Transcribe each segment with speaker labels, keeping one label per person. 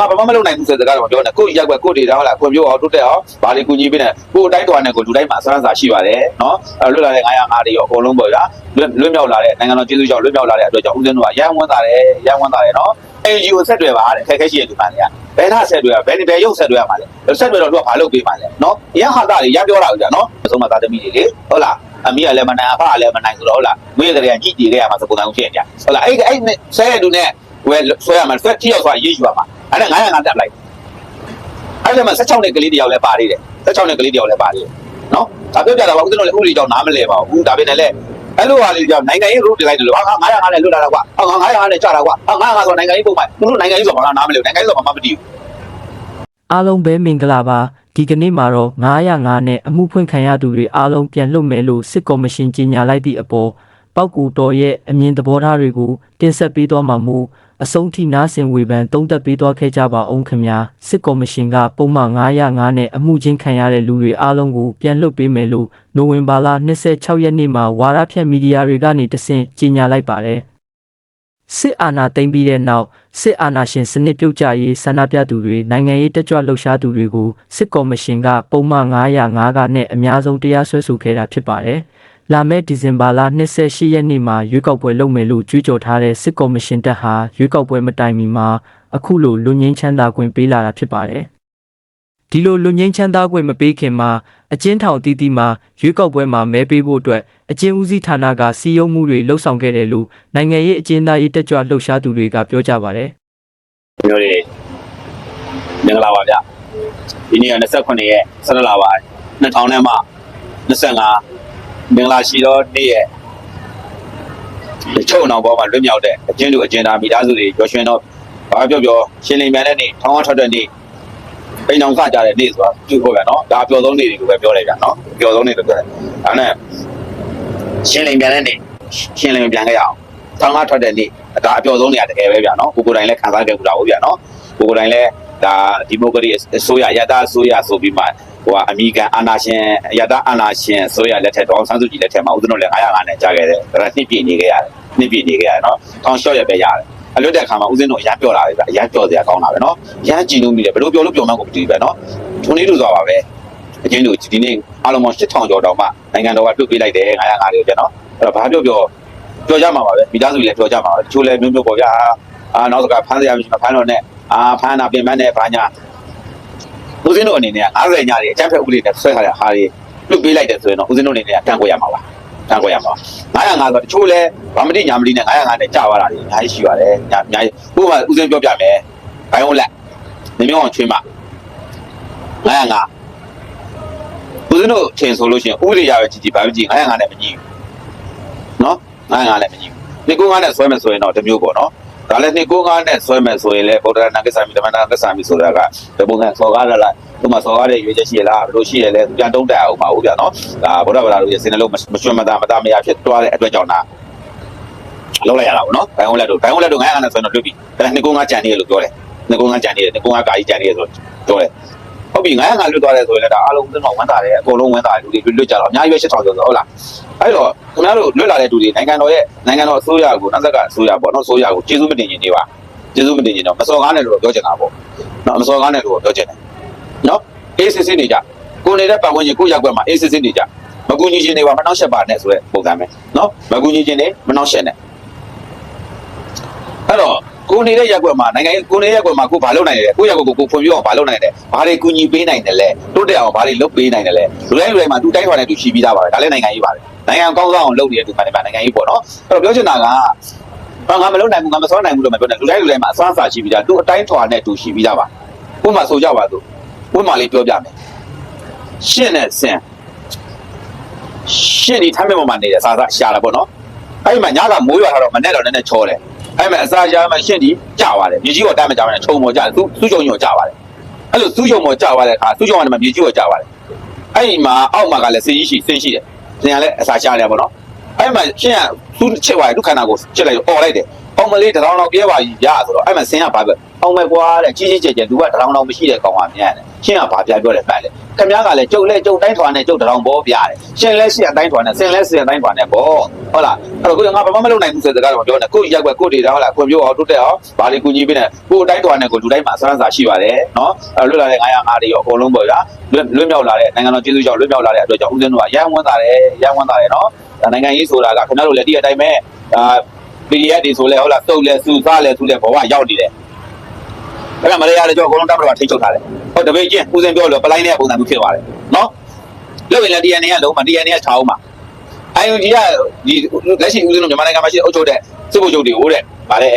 Speaker 1: ငါဘာမှမလုပ်နိုင်ဘူးဆိုတဲ့စကားတော့မပြောနဲ့ကိုယ့်ရက်ွက်ကိုယ့်ဒေတာဟုတ်လားကိုမျိုးအောင်တိုးတက်အောင်ဘာလေးကူညီပေးနေကိုယ်အတိုင်းတော်နဲ့ကိုလူတိုင်းမှာအစမ်းစာရှိပါတယ်နော်အဲလွတ်လာတဲ့905တွေရောအကုန်လုံးပေါ့ဗျာလွတ်လွတ်မြောက်လာတဲ့နိုင်ငံတော်ကျေးဇူးကြောင့်လွတ်မြောက်လာတဲ့အတွက်ကြောင့်ဦးဇင်းတို့ကရန်ဝန်တာတယ်ရန်ဝန်တာတယ်နော် NGO ဆက်တွေပါတဲ့ခက်ခဲရှိတဲ့ဒီမှာတွေကဘယ်နှဆက်တွေကဘယ်ဘယ်ရုပ်ဆက်တွေရမှာလဲဆက်တွေတော့သူကဘာလုပ်ပေးမှာလဲနော်ရန်ဟာတာတွေရန်ပြောတာကြာနော်အဆုံးမသားသမီးတွေလေဟုတ်လားအမိကလည်းမနိုင်အဖကလည်းမနိုင်ဆိုတော့ဟုတ်လားမင်းကလေးကညှိကြည့်ခဲ့ရမှာစပုံစံဖြစ်နေကြဟုတ်လားအဲ့အဲ့ဆဲရတူနဲ့ဝယ်ဆွဲရမှာဆွဲတိရောက်ဆိုတာရေးယူရမှာ အဲ့ဒါ905တက်လိုက်အဲ့ဒါမှ16နှစ်ကလေးတယောက်လည်းပါသေးတယ်16နှစ်ကလေးတယောက်လည်းပါသေးတယ်နော်ဒါပြောပြတာပါဦးဇင်းတို့လည်းဥပဒေကြောင့်နားမလဲပါဘူးဒါပေမဲ့လည်းအဲ့လိုဟာလေးကြောင့်နိုင်ငံရေး route လိုက်တယ်လို့ဟာ905နဲ့လွတ်လာတာကွာဟာ905နဲ့ကြာတာကွာဟာ905ဆိုနိုင်ငံရေးပုံမှန်သူတို့နိုင်ငံရေးဆိုဘာနားမလဲနိုင်ငံရေးဆိုဘာမှမသိဘူး
Speaker 2: အားလုံးပဲမင်္ဂလာပါဒီကနေ့မှာတော့905နဲ့အမှုဖွင့်ခံရသူတွေအားလုံးပြန်လွတ်မယ်လို့စစ်ကော်မရှင်ကြေညာလိုက်သည့်အပေါ်ပောက်ကူတော်ရဲ့အမြင်သဘောထားတွေကိုတင်ဆက်ပေးသွားမှာမို့ အဆုံးထိနားဆင်ဝေဖန်တုံးသက်ပေးသွားခဲ့ကြပါအောင်ခင်ဗျာစစ်ကော်မရှင်ကပုံမှန်905နဲ့အမှုချင်းခံရတဲ့လူတွေအားလုံးကိုပြန်လွတ်ပေးမယ်လို့နိုဝင်ဘာလ26ရက်နေ့မှာဝါရဖြန့်မီဒီယာတွေကနေတဆင့်ကြေညာလိုက်ပါတယ်စစ်အာဏာသိမ်းပြီးတဲ့နောက်စစ်အာဏာရှင်စနစ်ပြုတ်ကျရေးဆန္ဒပြသူတွေနိုင်ငံရေးတက်ကြွလှုပ်ရှားသူတွေကိုစစ်ကော်မရှင်ကပုံမှန်905ကနဲ့အများဆုံးတရားစွဲဆိုခဲ့တာဖြစ်ပါတယ်။ လာမယ့်ဒီဇင်ဘာလ28ရက်နေ့မှာရွေးကောက်ပွဲလုပ်မယ်လို့ကြွေးကြော်ထားတဲ့စစ်ကော်မရှင်တပ်ဟာရွေးကောက်ပွဲမတိုင်မီမှာအခုလိုလူငင်းချမ်းသာခွင့်ပေးလာတာဖြစ်ပါတယ်။ဒီလိုလူငင်းချမ်းသာခွင့်မပေးခင်မှာအကျဉ်းထောင်အသီးသီးမှာရွေးကောက်ပွဲမှာမဲပေးဖို့အတွက်အကျဉ်းဦးစီးဌာနကစီယုံမှုတွေလှုပ်ဆောင်ခဲ့တယ်လို့နိုင်ငံရေးအကျဉ်းသားရေးတက်ကြွလှုပ်ရှားသူတွေကပြောကြပါတယ်
Speaker 1: မျိုးတွေမင်္ဂလာပါဗျဒီနေ့က29ရက်17လပါ2000နဲ့မှ25 မင်္ဂလာရှိသောနေ့ရဲ့ချုံအောင်ပေါ်မှာလွတ်မြောက်တဲ့အကျဉ်းသူအကျဉ်းသားမိသားစုတွေကျော်ရွှင်တော့ဘာပြောပြောရှင်းလင်းမြန်တဲ့နေ့ထောင်းအောင်ထွက်တဲ့နေ့ပိန်အောင်စကြတဲ့နေ့ဆိုတာပြုဖို့ပဲเนาะဒါအပျော်ဆုံးနေ့တွေကိုပဲပြောလိုက်ဗျเนาะအပျော်ဆုံးနေ့လို့ပြောတယ်ဒါနဲ့ရှင်းလင်းမြန်တဲ့နေ့ရှင်းလင်းပြန်ခဲ့ရအောင်ထောင်းအောင်ထွက်တဲ့နေ့ဒါအပျော်ဆုံးနေ့ကတကယ်ပဲဗျเนาะကိုကိုယ်တိုင်လည်းခံစားခဲ့ကြတာဟုတ်ဗျเนาะကိုကိုယ်တိုင်လည်းဒါဒီမိုကရေစီအစိုးရရတာအစိုးရဆိုပြီးမှ ဟိုကအမေရိကန်အာဏာရှင်ရတာအာဏာရှင်အစိုးရလက်ထက်တော့ဆန်းစုကြည်လက်ထက်မှာဦးဇင်းတို့လည်း905နဲ့ကြာခဲ့တယ်ဒါနှစ်ပြည့်နေခဲ့ရတယ်နှစ်ပြည့်နေခဲ့ရတယ်เนาะထောင်လျှော့ရပဲရတယ်အလွတ်တဲ့အခါမှာဦးဇင်းတို့အရန်ပြော့လာတယ်ဗျအရန်ပြော့စရာကောင်းတာပဲเนาะရန်ကြည်လို့မိတယ်ဘယ်လိုပြောလို့ပြောမှန်းကိုမသိဘူးပဲเนาะထုံလေးလိုသွားပါပဲအချင်းတို့ဒီနေ့အားလုံးပေါင်း8000ကျော်တောင်မှနိုင်ငံတော်ကပြုတ်ပေးလိုက်တယ်905လေးပြန်เนาะအဲ့တော့ဘာပြောပြောပြောကြမှာပါပဲမိသားစုတွေလည်းပြောကြမှာပါတချို့လည်းမျိုးမျိုးပေါ့ဗျာအာနောက်စကဖမ်းစရာမရှိမှဖမ်းတော့နဲ့အာဖမ်းတာပြင်ပန်းနဲ့ဘာညာ ဦးဇင်းတို့အနေနဲ့90ညတွေအကြမ်းဖက်ဥပဒေနဲ့ဆွဲထားတဲ့ဟာတွေပြုတ်ပေးလိုက်တယ်ဆိုရင်တော့ဦးဇင်းတို့အနေနဲ့တန်ခွေရမှာပါတန်ခွေရမှာပါ905ဆိုတချို့လည်းဗမတိညာမတိနဲ့905နဲ့ကြာသွားတာတွေအများကြီးရှိပါတယ်ညာအများကြီးဥပမာဦးဇင်းပြောပြမယ်ဘိုင်းဝလက်နေမျိုးအောင်ချွေးမှာ905ဦးဇင်းတို့ချိန်ဆိုလို့ရှိရင်ဥပဒေရပဲကြည်ကြည်ဘာမှကြည့်905နဲ့မကြည့်ဘူးနော်905နဲ့မကြည့်ဘူးဒီကုန်းကားနဲ့ဆွဲမယ်ဆိုရင်တော့တစ်မျိုးပေါ့နော် ဒါလည်းနှစ်ကိုးကားနဲ့ဆွဲမယ်ဆိုရင်လည်းဗုဒ္ဓနာကိစ္စမီဓမ္မနာကိစ္စမီဆိုတာကဒီပုံစံစော်ကားလာလိုက်သူမှစော်ကားတဲ့ရွေးချက်ရှိရလားဘယ်လိုရှိရလဲပြန်တုံးတက်အောင်ပါဦးဗျာနော်ဒါဗုဒ္ဓဘာသာတို့ရဲ့စင်နှလုံးမရွှင်မသာမသာမရဖြစ်သွားတဲ့အတွက်ကြောင့်ဒါလောက်လိုက်ရတာပေါ့နော်ဘိုင်ဝလက်တို့ဘိုင်ဝလက်တို့900နဲ့ဆိုရင်တော့လွတ်ပြီဒါနှစ်ကိုးကားကြံနေရလို့ပြောတယ်နှစ်ကိုးကားကြံနေတယ်နှစ်ကိုးကားကာကြီးကြံနေရဆိုပြောတယ်ဟုတ်ပြီ900ကလွတ်သွားတယ်ဆိုရင်လည်းဒါအားလုံးသင်းတော်ဝန်တာတယ်အကုန်လုံးဝန်တာတယ်လူတွေလွတ်ကြတော့အများကြီးပဲ8000ကျော်ဆိုဟုတ်လားအဲ့တော့ခင်ဗျားတို့လွတ်လာတဲ့လူတွေနိုင်ငံတော်ရဲ့နိုင်ငံတော်အစိုးရကိုနောက်ဆက်ကအစိုးရပေါ့နော်အစိုးရကိုကျေးဇူးမတင်ရင်နေပါကျေးဇူးမတင်ရင်တော့မစော်ကားနဲ့လို့ပြောချင်တာပေါ့နော်မစော်ကားနဲ့လို့ပြောချင်တယ်နော်အေးစစ်စစ်နေကြကိုနေတဲ့ပတ်ဝန်းကျင်ကိုရောက်ွက်မှာအေးစစ်စစ်နေကြမကူညီခြင်းတွေပါမနှောက်ယှက်ပါနဲ့ဆိုတဲ့ပုံစံပဲနော်မကူညီခြင်းတွေမနှောက်ယှက်နဲ့ အဲ့တော့ကိုနေတဲ့ရက်ွက်မှာနိုင်ငံကိုနေတဲ့ရက်ွက်မှာကိုဘာလုပ်နိုင်လဲကိုရက်ွက်ကိုကိုဖွံ့ဖြိုးအောင်ဘာလုပ်နိုင်လဲဘာတွေကူညီပေးနိုင်တယ်လဲတိုးတက်အောင်ဘာတွေလုပ်ပေးနိုင်တယ်လဲလူတိုင်းလူတိုင်းမှာသူတိုင်းထွာနဲ့သူရှိပြီးသားပါပဲဒါလည်းနိုင်ငံရေးပါတယ်နိုင်ငံကောင်းဆောင်အောင်လုပ်နေတဲ့သူမှလည်းနိုင်ငံရေးပေါ့နော်အဲ့တော့ပြောချင်တာကဘာငါမလုပ်နိုင်ဘူးငါမစောနိုင်ဘူးလို့မပြောနဲ့လူတိုင်းလူတိုင်းမှာအစွမ်းစာရှိပြီးသားသူအတိုင်းထွာနဲ့သူရှိပြီးသားပါဥပမာဆိုကြပါစို့ဥပမာလေးပြောပြမယ်ရှင်းနဲ့ဆင်ရှင်းဒီထမ်းမဲ့ပေါ်မှာနေတယ်စာစာရှာတာပေါ့နော်အဲ့ဒီမှာညကမိုးရွာထားတော့မနဲ့တော့နည်းနည်းချောတယ် အဲ့မှာအစာရှာမှရှင်းဒီကြပါတယ်မြေကြီးပေါ်တက်မကြပါနဲ့ခြုံပေါ်ကြသူသူ့ချုံကြီးပေါ်ကြပါတယ်အဲ့လိုသူ့ချုံပေါ်ကြပါတဲ့အခါသူ့ချုံကနေမှမြေကြီးပေါ်ကြပါတယ်အဲ့ဒီမှာအောက်မှာကလည်းစင်ကြီးရှိစင်ရှိတယ်စင်ကလည်းအစာရှာတယ်ပေါ့နော်အဲ့မှာရှင်းကသူ့ချစ်သွားတယ်သူ့ခန္ဓာကိုချစ်လိုက်អော်လိုက်တယ်အောင်မလေးတထောင်လောက်ပြဲပါကြီးရဆိုတော့အဲ့မှာဆင်းကဘာပဲအောင်မဲ့ကွာတဲ့ကြီးကြီးကျယ်ကျယ်သူကတထောင်လောက်မရှိတဲ့ကောင်ကမြန်တယ်ရှင်းကဘာပြပြောတယ်မှန်တယ် ခင်ဗျားကလည်းကျုပ်လဲကျုပ်တိုင်းထွာနဲ့ကျုပ်တရောင်ပေါ်ပြတယ်ရှင်လဲရှင်အတိုင်းထွာနဲ့ဆင်လဲဆင်အတိုင်းထွာနဲ့ပေါ့ဟုတ်လားအဲ့တော့ကိုငါဘာမှမလုပ်နိုင်ဘူးဆိုတဲ့စကားတော့ပြောနေကိုရက်ွက်ကိုဒေတာဟုတ်လားခွန်ပြောအောင်တိုးတက်အောင်ဗာလီကူညီပေးနေကိုအတိုင်းထွာနဲ့ကိုလူတိုင်းမှာအစမ်းစာရှိပါတယ်နော်အဲ့လွတ်လာတဲ့905တွေရောအကုန်လုံးပေါ့ဗျာလွတ်လွတ်မြောက်လာတဲ့နိုင်ငံတော်ကျေးဇူးကြောင့်လွတ်မြောက်လာတဲ့အတွက်ကြောင့်ဦးဇင်းတို့ကရန်ဝန်တာတယ်ရန်ဝန်တာတယ်နော်နိုင်ငံရေးဆိုတာကခင်ဗျားတို့လည်းဒီအတိုင်းပဲအာ PDF တွေဆိုလဲဟုတ်လားတုတ်လဲစူစားလဲသူလဲဘဝရောက်နေတယ်အဲ့ဒါမရရတဲ့ကြောင့်အကုန်လုံးတပ်မတော်ကထိချုပ်ထားတယ် ဟုတ်တပည့်ချင်းဦးစင်ပြောလို့ပလိုင်းတဲ့ပုံစံမျိုးဖြစ်သွားတယ်နော်လို့ရင်လည်း DNA ကလုံးမ DNA ကထားအောင်ပါအိုင်ယူဂျီကဒီလက်ရှိဦးစင်တို့မြန်မာနိုင်ငံမှာရှိတဲ့အုပ်ချုပ်တဲ့စစ်ဗိုလ်ချုပ်တွေဟိုတဲ့ဗါတဲ့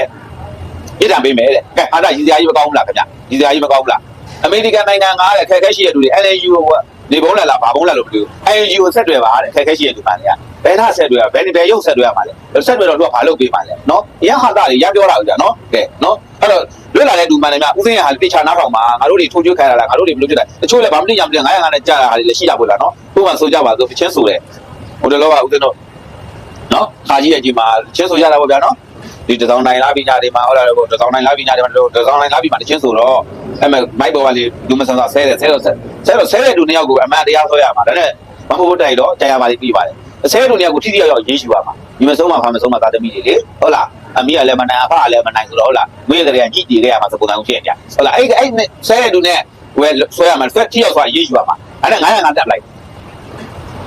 Speaker 1: ပြည်ထောင်ပေးမယ်တဲ့ကဲအားဒါရည်စရာကြီးမကောင်းဘူးလားခင်ဗျရည်စရာကြီးမကောင်းဘူးလားအမေရိကန်နိုင်ငံကတဲ့ခက်ခဲရှိတဲ့လူတွေ LNU နေဘုံလာလားဘာဘုံလာလို့မသိဘူး INGO ဆက်တွေပါတဲ့ခက်ခဲရှိတဲ့လူမှန်တွေကဘယ်နှဆက်တွေကဘယ်ဘယ်ရုပ်ဆက်တွေရမှာလဲဆက်တွေတော့သူကဘာလုပ်ပေးမှာလဲနော်ရဟတာတွေရပြောတာဥစ္စာနော်ကဲနော်အဲ့တော့ လွတ်လာတဲ့လူမှန်တွေများဥစဉ်ရဟာတေချာနားထောင်ပါငါတို့တွေထိုးကျွေးခံရတာငါတို့တွေဘယ်လိုဖြစ်လဲတချို့လည်းဘာမသိကြမသိငါရငါနဲ့ကြာတာဟာတွေလည်းရှိတာပေါ့လားနော်သူ့မှဆိုကြပါဆိုချင်းဆိုတယ်ဟိုတလောကဥစဉ်တို့နော်ခါကြီးရဲ့ကြီးမှာချင်းဆိုကြတာပေါ့ဗျာနော်ဒီတစောင်းတိုင်းလာပြီးညတွေမှာဟုတ်လားတစောင်းတိုင်းလာပြီးညတွေမှာတစောင်းတိုင်းလာပြီးမှချင်းဆိုတော့အဲ့မဲ့မိုက်ပေါ်ကလေလူမဆန်ဆာဆဲတယ်ဆဲတော့ဆဲတော့ဆဲတဲ့လူနှစ်ယောက်ကိုအမှန်တရားဆွဲရမှာဒါနဲ့မဟုတ်ဘူးတိုက်တော့ကြာရပါလိမ့်ပြီးပါတယ်ဆဲလူနှစ်ယောက်ကိုထိထိရောက်ရောက်ရေးရှူရမှာဒီမဆုံးမှာဖာမဆုံးမှာသာသမီတွေလေဟုတ်လား အမိကလည်းမနိုင်အဖကလည်းမနိုင်ဆိုတော့ဟုတ်လားမွေးကလေးကကြည့်ကြည့်ခဲ့ရမှာစပုံစံဖြစ်နေကြဟုတ်လားအဲ့အဲ့ဆဲတဲ့လူနဲ့ဝဲဆွဲရမှာဆွဲထိရောက်ဆွဲရေးရှူရမှာအဲ့ဒါ900ငါတက်လိုက်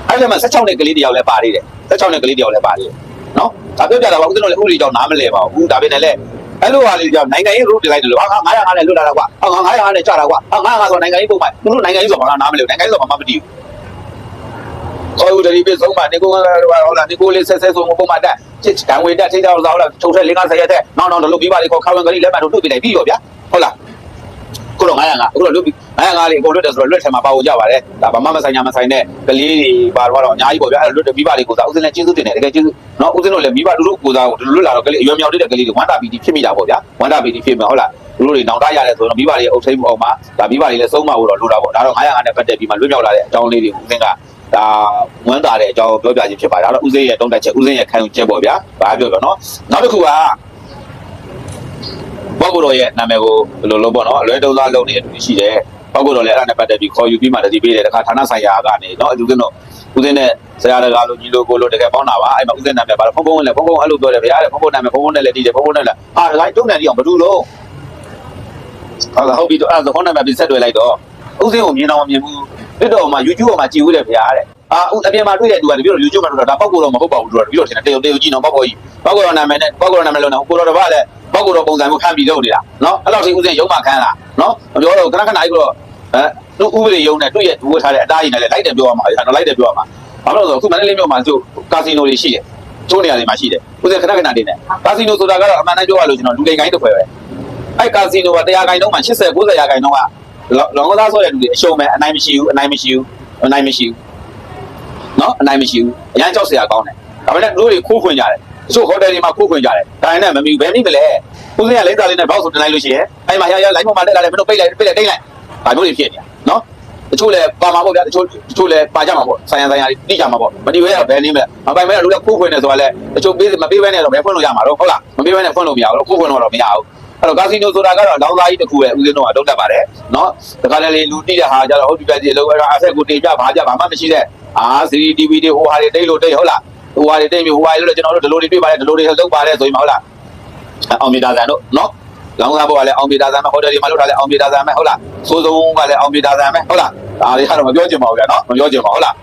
Speaker 1: အဲ့ဒါမှ16နှစ်ကလေးတယောက်လည်းပါသေးတယ်16နှစ်ကလေးတယောက်လည်းပါသေးတယ်နော်ဒါပြောပြတာပါဦးဇင်းတို့လည်းဥပဒေကြောင့်နားမလဲပါဘူးဒါပေမဲ့လည်းအဲ့လိုဟာလေးကြောင့်နိုင်ငံရေး route လိုက်တယ်လို့ဟာ900ငါနဲ့လွတ်လာတာကွာဟာ900ငါနဲ့ကြာတာကွာဟာ900ငါဆိုနိုင်ငံရေးပုံမှန်သူတို့နိုင်ငံရေးဆိုဘာမှနားမလဲနိုင်ငံရေးဆိုဘာမှမတည်ဘူး ခေါ်ဦးတရီပြဆုံးမနေကိုဟုတ်လားနေကိုလေးဆက်ဆက်ဆုံးပုံမှန်တက်ချစ်တန်ဝေတက်ထိတောက်စားဟုတ်လားထုတ်ထက်50ရက်တဲ့နောက်နောက်တို့ပြီးပါလေခေါ်ခါဝင်ကလေးလက်မှတ်တို့ထုတ်ပြလိုက်ပြီးရောဗျာဟုတ်လားခုတော့900ငါအခုတော့လွတ်ပြီး900ငါလေးအကုန်လွတ်တယ်ဆိုတော့လွတ်ထဲမှာပါဖို့ကြပါတယ်ဒါဘာမှမဆိုင်ညာမဆိုင်တဲ့ကလေးတွေပါတော့အများကြီးပေါ့ဗျာအဲ့လွတ်တယ်ပြီးပါလေကိုစားဦးစင်းလည်းကျေးဇူးတင်တယ်တကယ်ကျေးဇူးနော်ဦးစင်းတို့လည်းမိဘတို့ကိုစားကိုလွတ်လာတော့ကလေးအရွယ်မြောက်တဲ့ကလေးတွေဝမ်းတာပီတီဖြစ်မိတာပေါ့ဗျာဝမ်းတာပီတီဖြစ်မှာဟုတ်လားတို့တွေနောင်တရတယ်ဆိုတော့မိဘတွေအုပ်ထိန်မှုအောင်မှာဒါမိဘတွေလည်းဆုံးမဖို့တော့လိုတာပေါ့ဒါတော့900ငါနဲ့ပတ်သက်ပြီးမှလွတ်မြောက်လာတဲ့အကြောင်းလေးတွေဦးစင်းက ဒါဝမ်းတာတဲ့အကြောင်းပြောပြခြင်းဖြစ်ပါတယ်ဒါတော့ဦးစင်းရဲ့တုံးတက်ချက်ဦးစင်းရဲ့ခံယူချက်ပေါ့ဗျာဘာပြောပြောနော်နောက်တစ်ခုကဘောက်ကိုတော်ရဲ့နာမည်ကိုဘယ်လိုလုပ်ပေါ့နော်အလွဲတုံးသားလုပ်နေတဲ့သူရှိတယ်ဘောက်ကိုတော်လည်းအဲ့ဒါနဲ့ပတ်သက်ပြီးခေါ်ယူပြီးမှတတိပေးတယ်တခါဌာနဆိုင်ရာကနေနော်အလူကင်းတော့ဦးစင်းနဲ့ဆရာတကာလို့ညီလိုကိုလို့တကယ်ပေါင်းတာပါအဲ့မှာဦးစင်းနာမည်ပါတော့ဖုန်းဖုန်းလည်းဖုန်းဖုန်းအဲ့လိုပြောတယ်ဗျာတဲ့ဖုန်းဖုန်းနာမည်ဖုန်းဖုန်းနဲ့လည်းတည်တယ်ဖုန်းဖုန်းနဲ့လည်းအာဒါကတုံးနေကြည့်အောင်ဘယ်သူလို့ဟုတ်လားဟုတ်ပြီတော့အဲ့ဒါဖုန်းနံပါတ်ပြီးဆက်တွေ့လိုက်တော့ဥစဉ်ကိုမြင်တော့မမြင်ဘူး တစ်တော့မှ YouTube ပေါ်မှာကြည်ဦးတယ်ဗျာတဲ့အာဥအပြင်မှာတွေ့တဲ့သူကတပြည့်တော့ YouTube မှာတွေ့တာဒါပောက်ကိုတော့မဟုတ်ပါဘူးသူကတပြည့်တော့ထင်တယ်တေယုံတေယုံကြည့်နော်ပောက်ကိုကြီးပောက်ကိုတော့နာမည်နဲ့ပောက်ကိုတော့နာမည်လုံးနဲ့ကိုတော့တပတ်လည်းပောက်ကိုတော့ပုံစံမျိုးဖန်ပြီးလုပ်နေတာနော်အဲ့လောက်ထိဥစဉ်ရုံမှခန်းလာနော်မပြောတော့ခဏခဏကြီးတော့အဲသူဥပဒေရုံနဲ့တွေ့ရဝတ်ထားတဲ့အတားကြီးနဲ့လည်းလိုက်တယ်ပြောရမှာအဲ့တော့လိုက်တယ်ပြောရမှာဘာလို့လဲဆိုတော့ခုမန္တလေးမြို့မှာသူကာစီနိုတွေရှိတယ်ချိုးနေရာတွေမှာရှိတယ်ဥစဉ်ခဏခဏတင်တယ်ကာစီနိုဆိုတာကတော့အမှန်တမ်းပြောရလို့ကျွန်တော်လူလိမ်ကိုင်းတစ်ခွဲပဲအဲ့ကာစီနိုကတရားကိုင်းတော့မှ80 90ရာကိုင်းတော့က လောကသားဆိုတဲ့လူတွေအရှုံးမဲ့အနိုင်မရှိဘူးအနိုင်မရှိဘူးအနိုင်မရှိဘူးနော်အနိုင်မရှိဘူးအရန်ကြောက်စရာကောင်းတယ်ဒါပေမဲ့တို့တွေခိုးခွင်ကြတယ်တချို့ဟိုတယ်တွေမှာခိုးခွင်ကြတယ်ဒါနဲ့မမီဘယ်နည်းမလဲဦးစင်းကလိမ့်သားလေးနဲ့ဘောက်ဆိုတင်လိုက်လို့ရှိရင်အဲ့မှာရရလိုင်းပေါ်မှာတက်လာတယ်မင်းတို့ပိတ်လိုက်ပိတ်လိုက်တိတ်လိုက်ဒါမျိုးတွေဖြစ်နေတာနော်တချို့လည်းပါမှာပေါ့ဗျာတချို့တချို့လည်းပါကြမှာပေါ့ဆိုင်ရဆိုင်ရတိကြမှာပေါ့မတီဝဲကဘယ်နည်းမလဲမပိုင်မဲလူလည်းခိုးခွင်နေဆိုတာလည်းတချို့ပေးမပေးဘဲနဲ့တော့ဘယ်ဖွင့်လို့ရမှာတော့ဟုတ်လားမပေးဘဲနဲ့ဖွင့်လို့မရဘူးခိုးခွင်တော့မရဘူး အဲ့တော့ကာစီနိုဆိုတာကတော့လောင်းသားကြီးတစ်ခုပဲဦးစင်းတို့ကတုံးတက်ပါတယ်နော်တခါလေလူတိတဲ့ဟာကြတော့ဟုတ်ပြီပဲဒီအလုံးအဲ့အဆက်ကိုတင်ပြဘာကြဘာမှမရှိတဲ့အာ CCTV တွေဟိုဟာတွေတိတ်လို့တိတ်ဟုတ်လားဟိုဟာတွေတိတ်ပြီဟိုဟာတွေလို့ကျွန်တော်တို့ဒီလိုတွေတွေ့ပါတယ်ဒီလိုတွေလုပ်ပါတယ်ဆိုရင်မဟုတ်လားအောင်မီတာဆန်တို့နော်လောင်းကားဘောကလည်းအောင်မီတာဆန်မဲ့ဟိုတယ်တွေမှာလုပ်ထားလဲအောင်မီတာဆန်မဲ့ဟုတ်လားစိုးစုံကလည်းအောင်မီတာဆန်မဲ့ဟုတ်လားဒါတွေကတော့မပြောချင်ပါဘူးဗျာနော်မပြောချင်ပါဟုတ်လား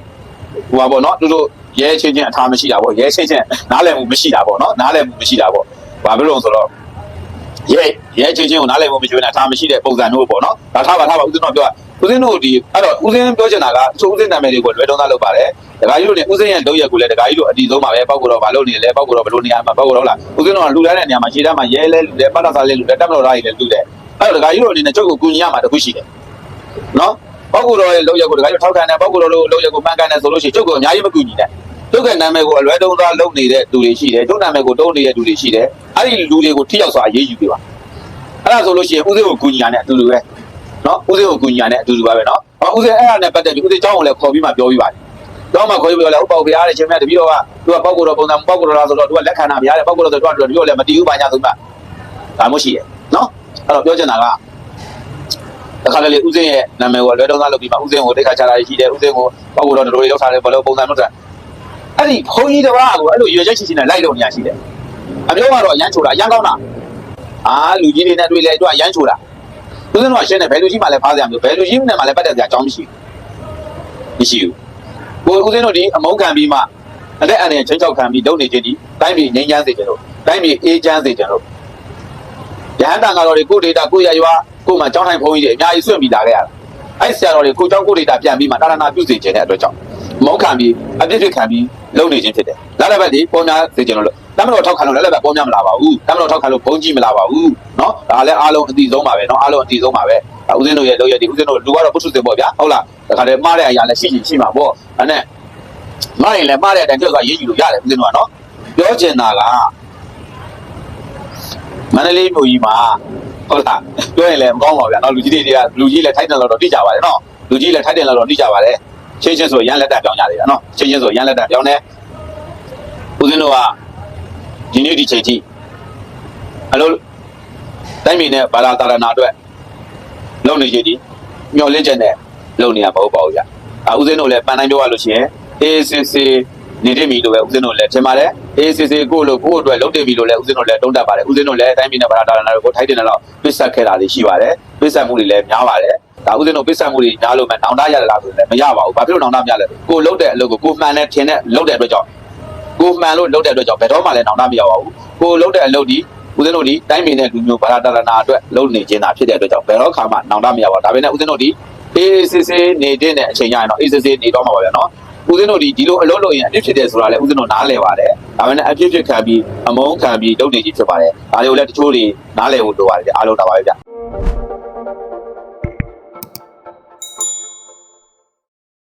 Speaker 1: ဟိုဟာပေါ့နော်သူတို့ရဲချင်းချင်းအထားမရှိတာပေါ့ရဲချင်းချင်းနားလည်မှုမရှိတာပေါ့နော်နားလည်မှုမရှိတာပေါ့ဘာဖြစ်လို့ဆိုတော့ ရဲရဲချင်းချင်းကိုနားလည်မှုမရှိဘဲနဲ့အထားမရှိတဲ့ပုံစံမျိုးပေါ့နော်ဒါထားပါထားပါဦးဇင်းတို့ပြောဦးဇင်းတို့ဒီအဲ့တော့ဦးဇင်းပြောချင်တာကချိုးဦးဇင်းနာမည်တွေကိုလွယ်တုံးသားလုပ်ပါတယ်ဒကာကြီးတို့နဲ့ဦးစင်းရဲ့လုပ်ရက်ကိုလည်းဒကာကြီးတို့အတီဆုံးပါပဲပောက်ကတော့ဘာလုပ်နေလဲပောက်ကတော့ဘယ်လိုနေရမှာပောက်ကတော့ဟုတ်လားဦးစင်းတို့ကလူတိုင်းတဲ့နေရာမှာခြေတန်းမှာရဲလဲလူလဲပတ်သက်စားလဲလူလဲတက်မတော်သားကြီးလဲလူလဲအဲ့တော့ဒကာကြီးတို့အနေနဲ့ချုပ်ကိုကူညီရမှာတခုရှိတယ်နော်ပောက်ကတော့ရဲ့လုပ်ရက်ကိုဒကာကြီးထောက်ခံတယ်ပောက်ကတော့လို့လုပ်ရက်ကိုမှန်ကန်တယ်ဆိုလို့ရှိရင်ချုပ်ကိုအများကြီးမကူညီနဲ့ သူကနာမည်ကိုအလွဲတုံးသားလုပ်နေတဲ့သူတွေရှိတယ်သူနာမည်ကိုတုံးနေတဲ့သူတွေရှိတယ်အဲ့ဒီလူတွေကိုထိရောက်စွာအရေးယူပြပါအဲ့ဒါဆိုလို့ရှိရင်ဦးစေးကိုကူညီရတဲ့အတူတူပဲနော်ဦးစေးကိုကူညီရတဲ့အတူတူပါပဲနော်ဦးစေးအဲ့ဒါနဲ့ပတ်သက်ပြီးဦးစေးကျောင်းကိုလည်းခေါ်ပြီးမှပြောပြပါတယ်ကျောင်းမှာခေါ်ပြီးပြောလဲဥပ္ပောက်ဖရားတဲ့ရှင်မြတ်တပည့်တော်ကသူကပောက်ကိုတော်ပုံစံပောက်ကိုတော်လားဆိုတော့သူကလက်ခံတာဗျာတဲ့ပောက်ကိုတော်ဆိုတော့သူတို့လည်းမတီးဘူးပါညာဆိုမှဒါမှရှိတယ်နော်အဲ့တော့ပြောချင်တာကတခါလေဦးစင်းရဲ့နာမည်ကိုလွဲတုံးသားလုပ်ပြီးမှဦးစင်းကိုတိတ်ခါချတာရှိတယ်ဦးစင်းကိုပောက်ကိုတော်တို့တွေလောက်ထားတယ်ဘယ်လိုပုံစံမျိုးဆိုတာ အဲ့ဒီဘုန်းကြီးတစ်ပါးကိုအဲ့လိုရွေချက်ချင်ချင်နဲ့လိုက်လို့နေရရှိတယ်အမျိုးကတော့အရန်ချိုတာအရန်ကောင်းတာအာလူကြီးတွေနဲ့တွေ့လေအတွက်အရန်ချိုတာဥစဉ်တော့ရှင်းတယ်ဘယ်လူကြီးမှလည်းဖားစရာမလိုဘယ်လူကြီးနဲ့မှလည်းပတ်သက်စရာအကြောင်းမရှိဘူးမရှိဘူးကိုဥစဉ်တို့ဒီအမုန်းခံပြီးမှအဲ့တဲ့အန်ရဲ့ချင်းချောက်ခံပြီးလုပ်နေခြင်းဒီတိုင်းပြည်ငြိမ်းချမ်းစေခြင်းလို့တိုင်းပြည်အေးချမ်းစေခြင်းလို့ရဟန္တာကတော့ကိုဒေတာကိုရရွာကိုမှကျောင်းထိုင်ဘုန်းကြီးတွေအများကြီးဆွင့်ပြီးလာခဲ့ရတာအဲ့ဆရာတော်တွေကိုကျောင်းကိုဒေတာပြန်ပြီးမှတာရဏပြုစေခြင်းတဲ့အတွက်ကြောင့် မောခံပြီးအပြစ်ဖြစ်ခံပြီးလုပ်နေခြင်းဖြစ်တယ်လက်လက်ဘက်ဒီပေါ်များစေခြင်းလို့တမတော်ထောက်ခံလို့လက်လက်ဘက်ပေါ်များမလာပါဘူးတမတော်ထောက်ခံလို့ဘုန်းကြီးမလာပါဘူးเนาะဒါလည်းအားလုံးအတိဆုံးပါပဲเนาะအားလုံးအတိဆုံးပါပဲဦးဇင်းတို့ရဲ့လုပ်ရည်ဦးဇင်းတို့လူကတော့ပုထုဇဉ်ပေါ့ဗျာဟုတ်လားဒါခါတည်းမှားတဲ့အရာလည်းရှိရှိရှိမှာပေါ့ဒါနဲ့မှားရင်လည်းမှားတဲ့အတိုင်းပြောဆိုရေးယူလို့ရတယ်ဦးဇင်းတို့ကเนาะပြောချင်တာက မန္တလေးမြို့ကြီးမှာဟုတ်လားပြောရင်လည်းမကောင်းပါဘူးဗျာเนาะလူကြီးတွေကလူကြီးလည်းထိုက်တယ်လို့တော့သိကြပါတယ်เนาะလူကြီးလည်းထိုက်တယ်လို့တော့သိကြပါတယ် ချင်းချင်းဆိုရန်လက်တက်ပြောင်းကြတယ်နော်ချင်းချင်းဆိုရန်လက်တက်ပြောင်းတယ်ဦးဇင်းတို့ကဒီနေ့ဒီချိန်ထိအလို့တိုင်းပြည်နဲ့ဘာသာတာရဏအတွက်လုပ်နေကြသည်မျောလင့်ချက်နဲ့လုပ်နေရမဟုတ်ပါဘူးဗျ။အဦးဇင်းတို့လည်းပန်တိုင်းပြောရလို့ရှိရင် ACC နေတင်ပြီလို့ပဲဦးဇင်းတို့လည်းထင်ပါတယ်။ ACC ကိုလို့ကိုအတွက်လုပ်တင်ပြီလို့လည်းဦးဇင်းတို့လည်းတုံးတက်ပါတယ်။ဦးဇင်းတို့လည်းတိုင်းပြည်နဲ့ဘာသာတာရဏတွေကိုထိုက်တင်တဲ့လောက်ပြစ်ဆက်ခဲ့တာတွေရှိပါတယ်။ပြစ်ဆက်မှုတွေလည်းများပါတယ်။ ဒါဦးဇင်းတို့ပစ်ဆက်မှုတွေများလို့မှနောင်တရတယ်လားဆိုလည်းမရပါဘူးဘာဖြစ်လို့နောင်တမရလဲကိုလုံတဲ့အလုပ်ကိုကိုမှန်နဲ့ထင်တဲ့လုံတဲ့အတွက်ကြောင့်ကိုမှန်လို့လုံတဲ့အတွက်ကြောင့်ဘယ်တော့မှလည်းနောင်တမရပါဘူးကိုလုံတဲ့အလုပ်ဒီဦးဇင်းတို့ဒီတိုင်းပြည်နဲ့လူမျိုးဘာသာတာရဏအတွက်လုံနေခြင်းတာဖြစ်တဲ့အတွက်ကြောင့်ဘယ်တော့ခါမှနောင်တမရပါဘူးဒါပေမဲ့ဦးဇင်းတို့ဒီအေးစစ်စစ်နေတဲ့အချိန်ရရင်တော့အေးစစ်စစ်နေတော့မှာပါဗျာနော်ဦးဇင်းတို့ဒီဒီလိုအလုပ်လုပ်ရင်အပြစ်ဖြစ်တယ်ဆိုတာလည်းဦးဇင်းတို့နားလည်ပါတယ်။ဒါပေမဲ့အပြစ်ဖြစ်ခံပြီးအမုန်းခံပြီးလုပ်နေကြီးဖြစ်ပါတယ်။ဒါတွေကိုလည်းတချို့တွေနားလည်ဖို့လိုပါတယ်အားလုံးတာပါပဲဗျ။